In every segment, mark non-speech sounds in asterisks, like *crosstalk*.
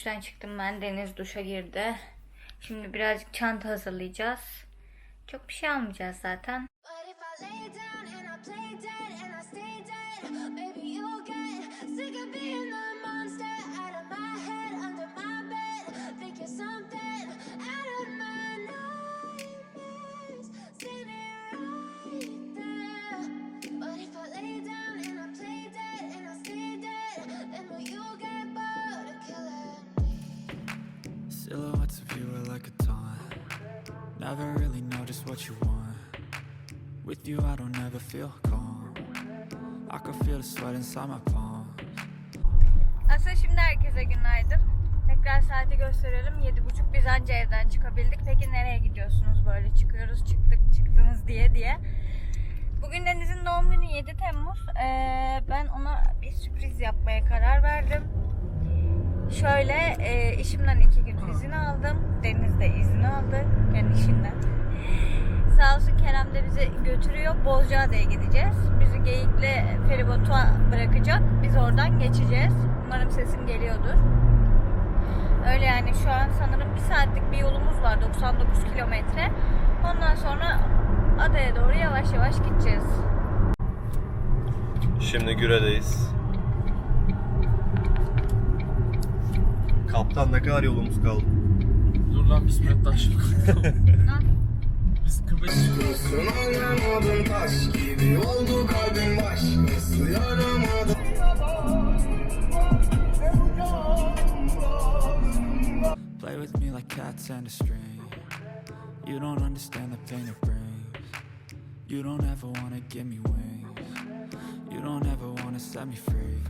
Duştan çıktım ben. Deniz duşa girdi. Şimdi birazcık çanta hazırlayacağız. Çok bir şey almayacağız zaten. Silhouettes of you are like a taunt. Never really know just what you want. With you, I don't ever feel calm. I can feel the sweat inside my palms. Aslında şimdi herkese günaydın. Tekrar saati gösterelim. 7.30 biz anca evden çıkabildik. Peki nereye gidiyorsunuz böyle çıkıyoruz çıktık çıktınız diye diye. Bugün Deniz'in doğum günü 7 Temmuz. Ee, ben ona bir sürpriz yapmaya karar verdim. Şöyle e, işimden iki gün izin aldım. Deniz de izin aldı. Yani işinden. Sağ olsun Kerem de bizi götürüyor. Bozcaada'ya gideceğiz. Bizi Geyikli feribota bırakacak. Biz oradan geçeceğiz. Umarım sesim geliyordur. Öyle yani şu an sanırım bir saatlik bir yolumuz var. 99 kilometre. Ondan sonra adaya doğru yavaş yavaş gideceğiz. Şimdi Güre'deyiz. Kaptan ne kadar yolumuz kaldı? Dur lan bismillah Biz Kıbrıs Anlamadım taş gibi oldu kalbim başkası yaramadı Play with me like cats and a string. You don't understand the pain it brings. You don't ever wanna give me wings. You don't ever wanna set me free.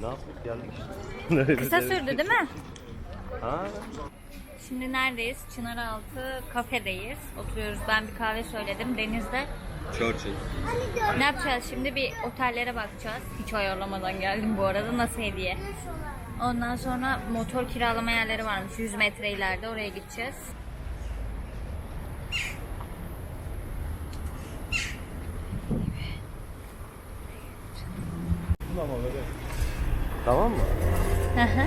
Ne yaptık geldik işte. *laughs* Kısa sürdü değil mi? Ha? Şimdi neredeyiz? Çınaraltı kafedeyiz. Oturuyoruz. Ben bir kahve söyledim. Deniz'de. Churchill. Ne yapacağız şimdi? Bir otellere bakacağız. Hiç ayarlamadan geldim bu arada. Nasıl hediye? Ondan sonra motor kiralama yerleri varmış. 100 metre ileride. Oraya gideceğiz. Tamam mı? Hı hı.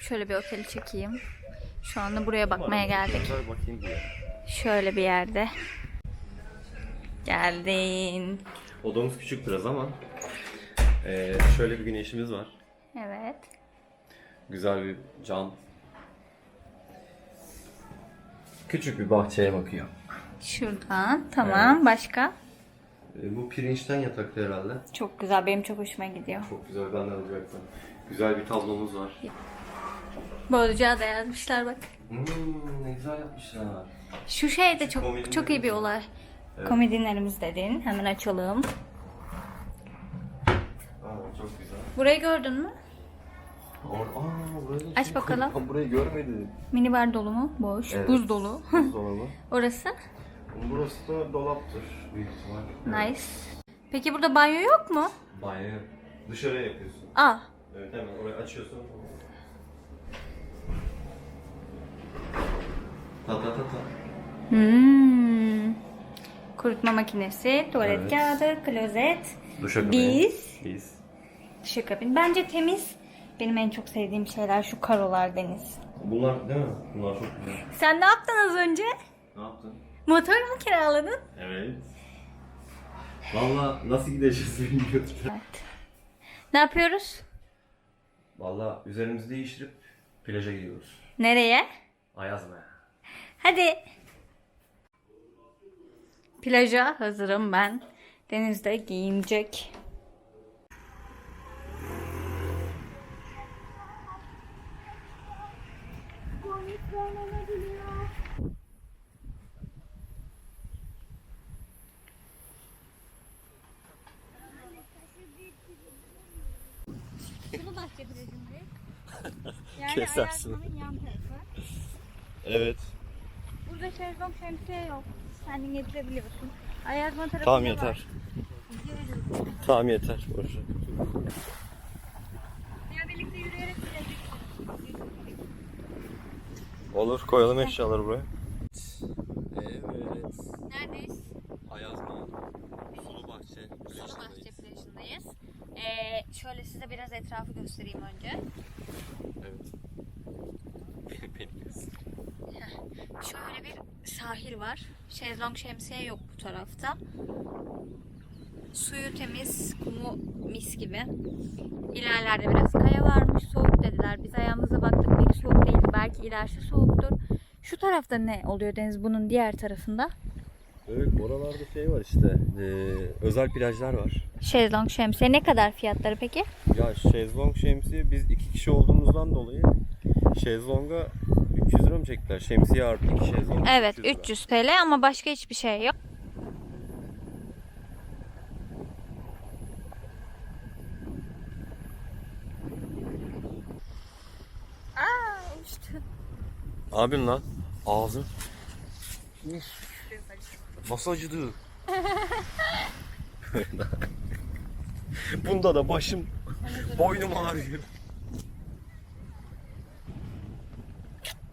Şöyle bir oteli çekeyim. Şu anda buraya bakmaya geldik. Şöyle bir yerde. Geldin. Odamız küçük biraz ama ee, şöyle bir güneşimiz var. Evet. Güzel bir cam. Küçük bir bahçeye bakıyor. Şuradan. Tamam. Başka? E, bu pirinçten yataklı herhalde. Çok güzel. Benim çok hoşuma gidiyor. Çok güzel ben de alacaktım. Güzel bir tablomuz var. Bolca da yazmışlar bak. Hmm, ne güzel yapmışlar. Şu şey de çok komedinlerimiz çok iyi bir olay. Komedinlerimiz dedin. Hemen açalım. Aa, çok güzel. Burayı gördün mü? Or Aa, Aç kim bakalım. Ben burayı görmedim. Minibar dolu mu? Boş. Evet. Buz dolu. Buzdolabı. Orası. Burası da dolaptır büyük ihtimal. Nice. Peki burada banyo yok mu? Banyo dışarıya yapıyorsun. Aa. Evet hemen orayı açıyorsun. Ta ta ta ta. Hmm. Kurutma makinesi, tuvalet Evet. kağıdı, klozet, Duşakabini. Biz. Biz. duşakabin. Bence temiz. Benim en çok sevdiğim şeyler şu karolar Deniz. Bunlar değil mi? Bunlar çok güzel. Sen ne yaptın az önce? Ne yaptın? Motor mu kiraladın? Evet. Valla nasıl gideceğiz *laughs* bilmiyorum. Evet. Ne yapıyoruz? Valla üzerimizi değiştirip plaja gidiyoruz. Nereye? Ayazma'ya. Hadi. Plaja hazırım ben. Denizde giyinecek. Şunu bak şimdi. *laughs* Kesersin. Evet. Burada şezlong şemsiye yok. Kendin getirebiliyorsun. Ayazma tarafı Tamam yeter. Var. Tamam yeter. Boş. Olur koyalım eşyaları buraya. Evet. Neredeyiz? Ayazma. Sulu bahçe. Dolmabahçe plajındayız. Ee, şöyle size biraz etrafı göstereyim önce. Evet. Şöyle bir sahil var. Şezlong şemsiye yok bu tarafta. Suyu temiz, kumu mis gibi. İlerlerde biraz ilerisi soğuktur. Şu tarafta ne oluyor Deniz bunun diğer tarafında? Evet oralarda şey var işte. Ee, özel plajlar var. Şezlong şemsiye. Ne kadar fiyatları peki? Ya şezlong şemsiye biz iki kişi olduğumuzdan dolayı şezlonga 300 lira mı çektiler? Şemsiye artı iki şezlong. Evet 300 lira. 300 TL ama başka hiçbir şey yok. Aa, uçtu. Abim lan ağzım. Nasıl acıdı? Bunda da başım, boynum ağrıyor.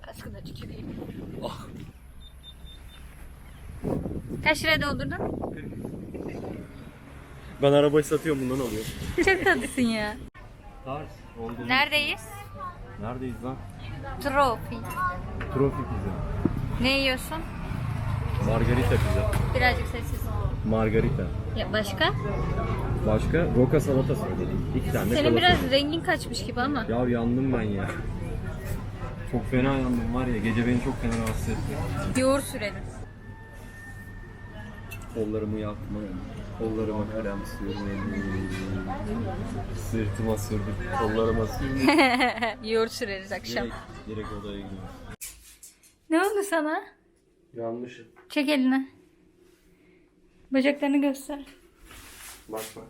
Kaskı da tüküreyim. Ah. Kaç liraya doldurdun? Ben arabayı satıyorum bundan alıyorum. Çok tatlısın ya. Oldu. Neredeyiz? Neredeyiz lan? Trophy. Trofi pizza. Ne yiyorsun? Margarita pizza. Birazcık sessiz ol. Margarita. Ya başka? Başka roka salata söyledim. İki tane Senin kola biraz rengin kaçmış gibi ama. Ya yandım ben ya. Çok fena yandım var ya. Gece beni çok fena rahatsız etti. Yoğurt sürelim. Kollarımı yakma. Kollarıma krem sürdüm. Sırtıma sürdüm. Kollarıma sürdüm. *laughs* Yoğurt süreriz akşam. direkt, direkt odaya gidiyorum. Ne oldu sana? Yanmışım. Çek elini. Bacaklarını göster. Bak bak.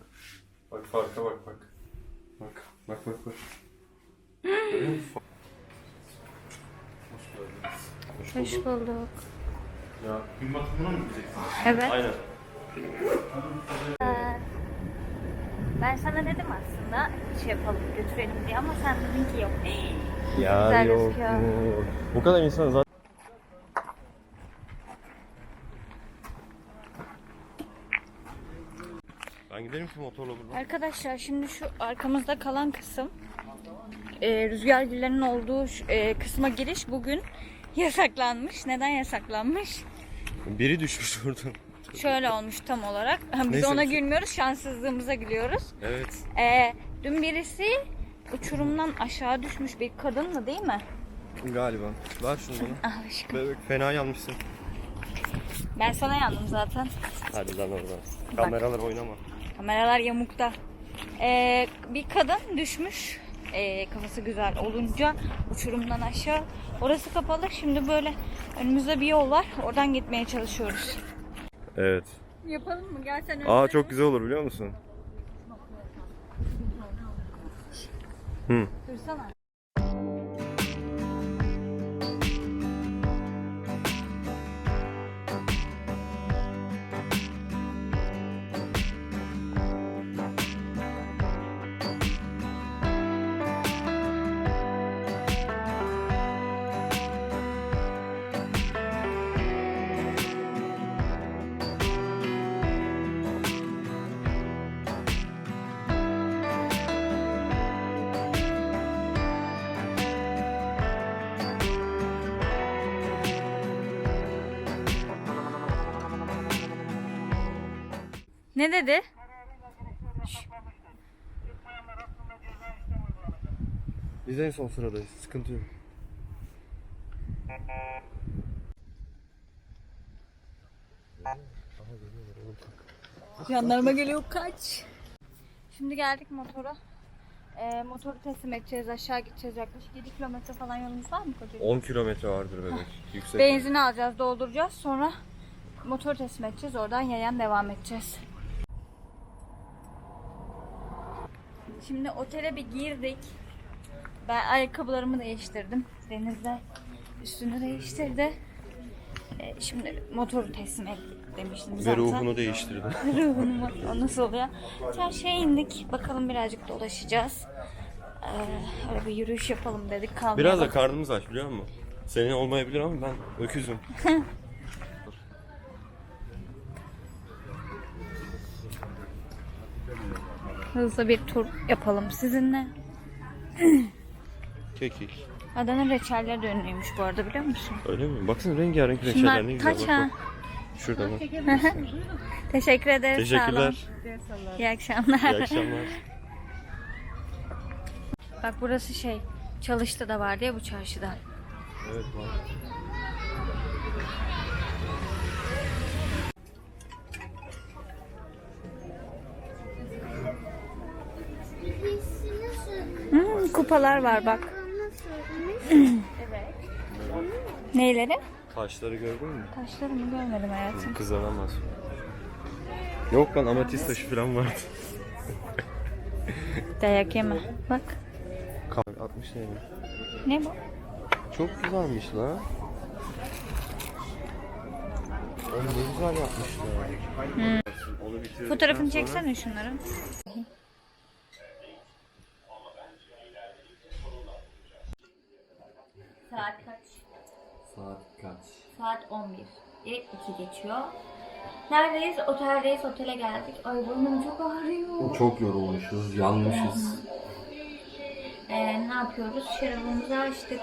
Bak farka bak bak. Bak bak bak bak. Hoş Hoş bulduk. bulduk. Ya gün batımına mı gideceksin? Evet. Aynen. Ben sana dedim aslında şey yapalım götürelim diye ama sen dedin ki yok. Ya Güzel yok. gözüküyor. yok. Bu kadar insan zaten. Ben giderim ki motorla buradan. Arkadaşlar şimdi şu arkamızda kalan kısım e, rüzgar güllerinin olduğu şu- e, kısma giriş bugün yasaklanmış. Neden yasaklanmış? Biri düşmüş oradan. Şöyle olmuş tam olarak. *laughs* Biz Neyse. ona gülmüyoruz, şanssızlığımıza gülüyoruz. Evet. E, dün birisi uçurumdan aşağı düşmüş bir kadınla değil mi? Galiba. Ver şunu bana. Ah *laughs* aşkım. Bebek fena yanmışsın. Ben sana yandım zaten. Hadi lan oradan. Kameralar oynama. Kameralar yamukta. Ee, bir kadın düşmüş. Ee, kafası güzel olunca uçurumdan aşağı. Orası kapalı. Şimdi böyle önümüzde bir yol var. Oradan gitmeye çalışıyoruz. Evet. Yapalım mı? Gel sen Aa çok güzel olur biliyor musun? Hı. Dursana. Ne dedi? Biz en son sıradayız. Sıkıntı yok. Yanlarıma geliyor kaç. Şimdi geldik motora. Ee, motoru teslim edeceğiz. Aşağı gideceğiz yaklaşık 7 kilometre falan yolumuz var mı kocacığım? 10 kilometre vardır bebek. Yüksek. Benzin alacağız, dolduracağız. Sonra motor teslim edeceğiz. Oradan yayan devam edeceğiz. Şimdi otele bir girdik. Ben ayakkabılarımı değiştirdim. Deniz de üstünü değiştirdi. Ee, şimdi motoru teslim ettik demiştim Ve zaten. ruhunu değiştirdi. *laughs* Ruhunu o nasıl oluyor? Çarşıya indik. Bakalım birazcık dolaşacağız. Ee, öyle bir yürüyüş yapalım dedik. Kalmaya Biraz da karnımız aç biliyor musun? Senin olmayabilir ama ben öküzüm. *laughs* Hızlı bir tur yapalım sizinle. *clears throat* Kekik. Adana reçelleri de ünlüymüş bu arada biliyor musun? Öyle mi? Baksana rengarenk reçeller Şunlar ne güzel. kaç Bak, ha? bak. Şurada bak. Teşekkür ederiz. sağ olun. Teşekkürler. İyi akşamlar. İyi akşamlar. Bak burası şey çalıştı da var diye bu çarşıda. Evet var. Kupalar var bak. *clears throat* Neyleri? Taşları gördün mü? Taşlarımı görmedim hayatım. Kızanamaz. Yok lan amatist taşı falan vardı. *laughs* Dayak yeme. Bak. Kanka 60 TL. Ne bu? Çok güzelmiş la. Oğlum ne güzel yapmışlar. Onu bitirdikten Fotoğrafını sonra- çeksene şunların. Saat kaç? Saat kaç? Saat 11. İlk 2 geçiyor. Neredeyiz? Oteldeyiz. Otele geldik. Ay burnum çok ağrıyor. Çok yorulmuşuz, yanmışız. Ee, ne yapıyoruz? Şarabımızı açtık.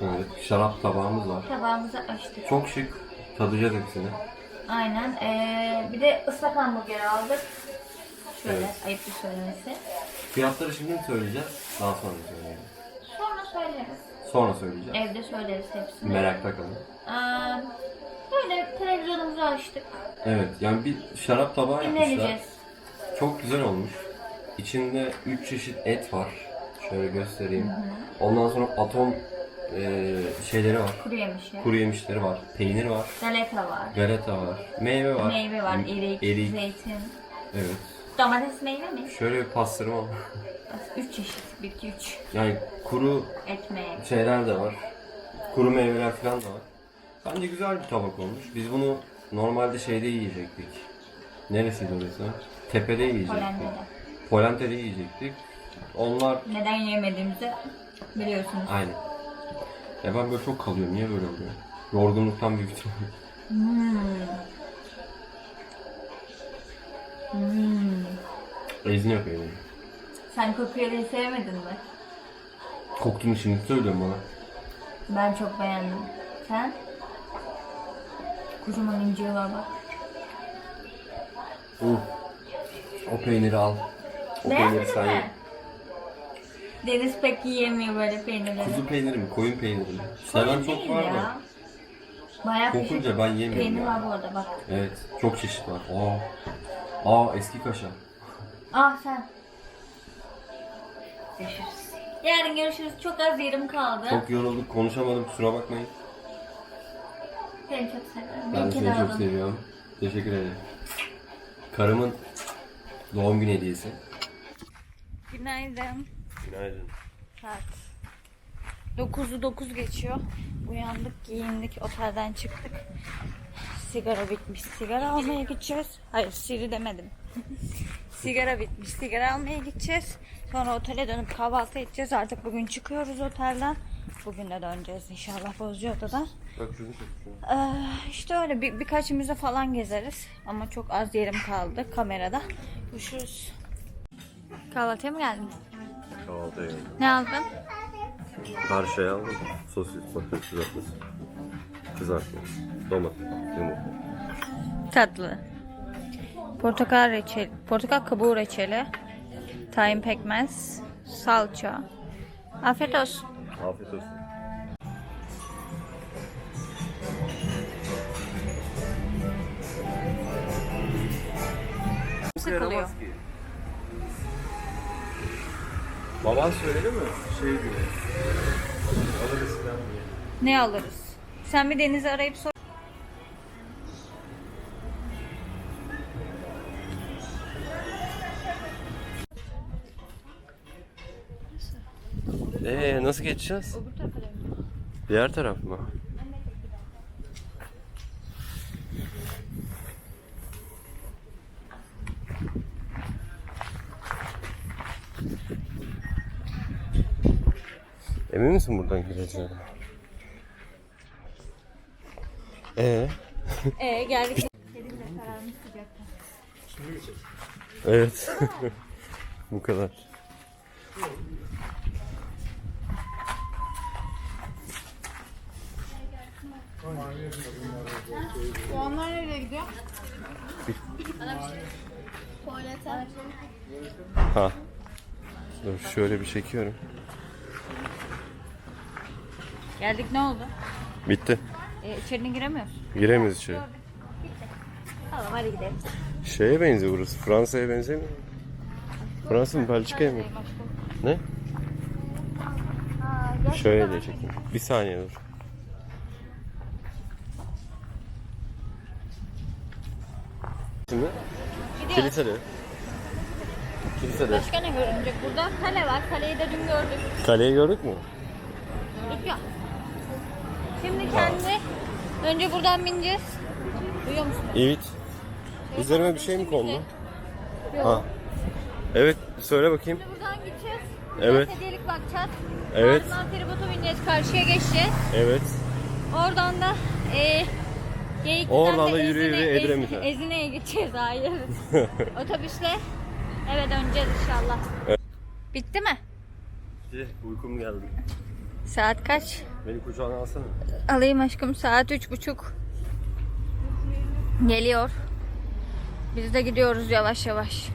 Evet, şarap tabağımız var. Tabağımızı açtık. Çok şık. Tadacağız hepsini. Aynen. Ee, bir de ıslak hamburger aldık. Şöyle Evet. ayıp bir söylemesi. Fiyatları şimdi mi söyleyeceğiz? Daha sonra söyleyelim. Sonra söyleriz. Sonra söyleyeceğiz. Evde söyleriz hepsini. Merakta kalın. Ee, böyle televizyonumuzu açtık. Evet, yani bir şarap tabağı yapmışlar. Çok güzel olmuş. İçinde 3 çeşit et var. Şöyle göstereyim. Ondan sonra atom eee, şeyleri var. Kuru yemişi. Kuru yemişleri var. Peynir var. Galeta var. Galeta var. Meyve var. Meyve var. Erik, Erik. zeytin. Evet. Domates meyve mi? Şöyle bir pastırma var. *laughs* Üç çeşit. Bir, iki, üç. Yani kuru Ekmek. şeyler de var. Kuru meyveler falan da var. Bence güzel bir tabak olmuş. Biz bunu normalde şeyde yiyecektik. Neresiydi orası? Tepede yiyecektik. Hollanda'da. Polente'de yiyecektik. Onlar Neden yemediğimizi biliyorsunuz. aynı. Ya ben böyle çok kalıyorum. Niye böyle oluyor? Yorgunluktan büyük ihtimalle. Ezine yapıyor beni. Sen kokuyu sevmedin mi? Koktuğunu şimdi söylüyorum bana. Ben çok beğendim. Sen? Kocaman inciği var bak. Uh. O peyniri al. O peyniri sen ye. mi? Deniz pek yiyemiyor böyle peynirleri. Kuzu peyniri mi? Koyun peyniri mi? Seven çok var da. Bayağı Kokunca ben yemiyorum peynir ya. var bu arada bak. Evet. Çok çeşit var. Aa. Aa eski kaşar. Ah sen. Görüşürüz. Yarın görüşürüz. Çok az yerim kaldı. Çok yorulduk. Konuşamadım. Kusura bakmayın. Seni çok seviyorum. Ben de seni çok seviyorum. Teşekkür ederim. Karımın doğum günü hediyesi. Günaydın. Günaydın. Saat 9'u 9 geçiyor. Uyandık, giyindik, otelden çıktık. Sigara bitmiş. Sigara almaya gideceğiz. Hayır, Siri demedim. *laughs* sigara bitmiş. Sigara almaya gideceğiz. Sonra otele dönüp kahvaltı edeceğiz. Artık bugün çıkıyoruz otelden. Bugün de döneceğiz inşallah Bozcaada'dan. Çek. şunu. Ee, işte öyle bir, birkaç müze falan gezeriz. Ama çok az yerim kaldı kamerada. Görüşürüz. Kahvaltıya mı geldin? Kahvaltıya geldim. Ne aldın? Şeyi aldım. Sosis, patates kızartması. Kızartma. Domates. Yumurta. Tatlı. Portakal reçeli, portakal kabuğu reçeli, tahin pekmez, salça. Afiyet olsun. Afiyet olsun. Sıkılıyor. Baban söyledi mi? Şey gibi. Alırız falan diye. Ne alırız? Sen bir Deniz'i arayıp sor. Ee nasıl geçeceğiz? Diğer taraf mı? Emin misin buradan gideceğine? Ee? *laughs* Ee geldik. Evet. *laughs* Bu kadar. Puanlar nereye gidiyor? Ha. Dur şöyle bir çekiyorum. Geldik ne oldu? Bitti. Ee, içerine giremiyoruz. Giremeyiz içeri. Tamam hadi gidelim. Şeye benziyor burası. Fransa'ya benzemiyor. mu? Fransa mı Belçika'ya mı? Ne? Şöyle de çekeyim. Bir saniye dur. Şimdi kilisede. Kilisede. Başka ne görünecek burada? Kale var. Kaleyi de dün gördük. Kaleyi gördük mü? Gördük ya. Şimdi kendi önce buradan bineceğiz. Duyuyor musun? Evet. Üzerime bir şey mi kondu? Yok. Ha. Evet söyle bakayım. Şimdi buradan gideceğiz. Evet. Hediyelik bakacağız. Evet. Ardından feribota bineceğiz. Karşıya geçeceğiz. Evet. Oradan da e, Geyikli'den Oradan da yürüye Ezine- yürüye Ez- Edremit'e. Ezine'ye gideceğiz. Hayır. *laughs* Otobüsle eve döneceğiz inşallah. Bitti mi? Uykum geldi. Saat kaç? Beni kucağına alsana. Alayım aşkım saat üç buçuk. Geliyor. Biz de gidiyoruz yavaş yavaş.